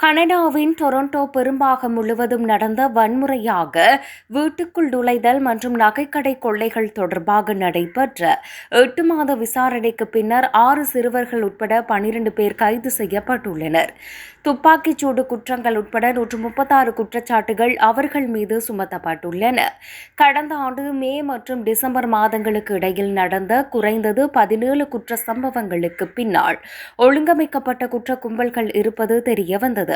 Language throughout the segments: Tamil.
கனடாவின் டொரண்டோ பெரும்பாகம் முழுவதும் நடந்த வன்முறையாக வீட்டுக்குள் நுழைதல் மற்றும் நகைக்கடை கொள்ளைகள் தொடர்பாக நடைபெற்ற எட்டு மாத விசாரணைக்கு பின்னர் ஆறு சிறுவர்கள் உட்பட பனிரண்டு பேர் கைது செய்யப்பட்டுள்ளனர். துப்பாக்கிச்சூடு குற்றங்கள் உட்பட நூற்று முப்பத்தாறு குற்றச்சாட்டுகள் அவர்கள் மீது சுமத்தப்பட்டுள்ளன. கடந்த ஆண்டு மே மற்றும் டிசம்பர் மாதங்களுக்கு இடையில் நடந்த குறைந்தது பதினேழு குற்ற சம்பவங்களுக்கு பின்னால் ஒழுங்கமைக்கப்பட்ட குற்ற கும்பல்கள் இருப்பது தெரியவந்தது.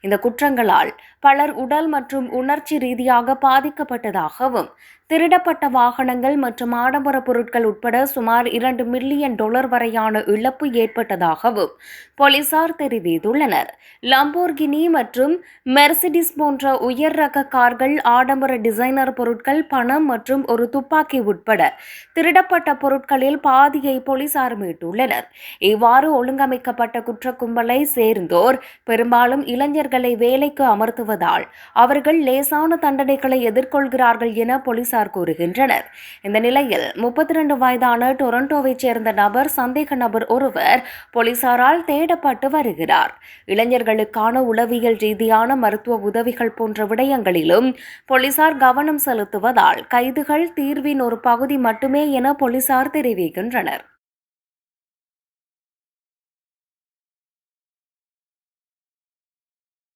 இந்த குற்றங்களால் பலர் உடல் மற்றும் உணர்ச்சி ரீதியாக பாதிக்கப்பட்டதாகவும் திருடப்பட்ட வாகனங்கள் மற்றும் ஆடம்பர பொருட்கள் உட்பட சுமார் இரண்டு மில்லியன் டாலர் வரையான இழப்பு ஏற்பட்டதாகவும் போலீசார் தெரிவித்துள்ளனர். லம்போர்கினி மற்றும் மெர்சிடிஸ் போன்ற உயர் ரக கார்கள் ஆடம்பர டிசைனர் பொருட்கள் பணம் மற்றும் ஒரு துப்பாக்கி உட்பட திருடப்பட்ட பொருட்களில் பாதியை போலீசார் மீட்டுள்ளனர். இவ்வாறு ஒழுங்கமைக்கப்பட்ட குற்ற கும்பலை சேர்ந்தோர் பெரும்பாலும் இளைஞர்களை வேலைக்கு அமர்த்துவதால் அவர்கள் லேசான தண்டனைகளை எதிர்கொள்கிறார்கள் என போலீசார் கூறுகின்றனர். இந்த நிலையில் முப்பத்தி இரண்டு வயதான டொரண்டோவைச் சேர்ந்த நபர் சந்தேக நபர் ஒருவர் போலீசாரால் தேடப்பட்டு வருகிறார். இளைஞர்களுக்கான உளவியல் ரீதியான மருத்துவ உதவிகள் போன்ற விடயங்களிலும் போலீசார் கவனம் செலுத்துவதால் கைதுகள் தீர்வின் ஒரு பகுதி மட்டுமே என போலீசார் தெரிவிக்கின்றனர்.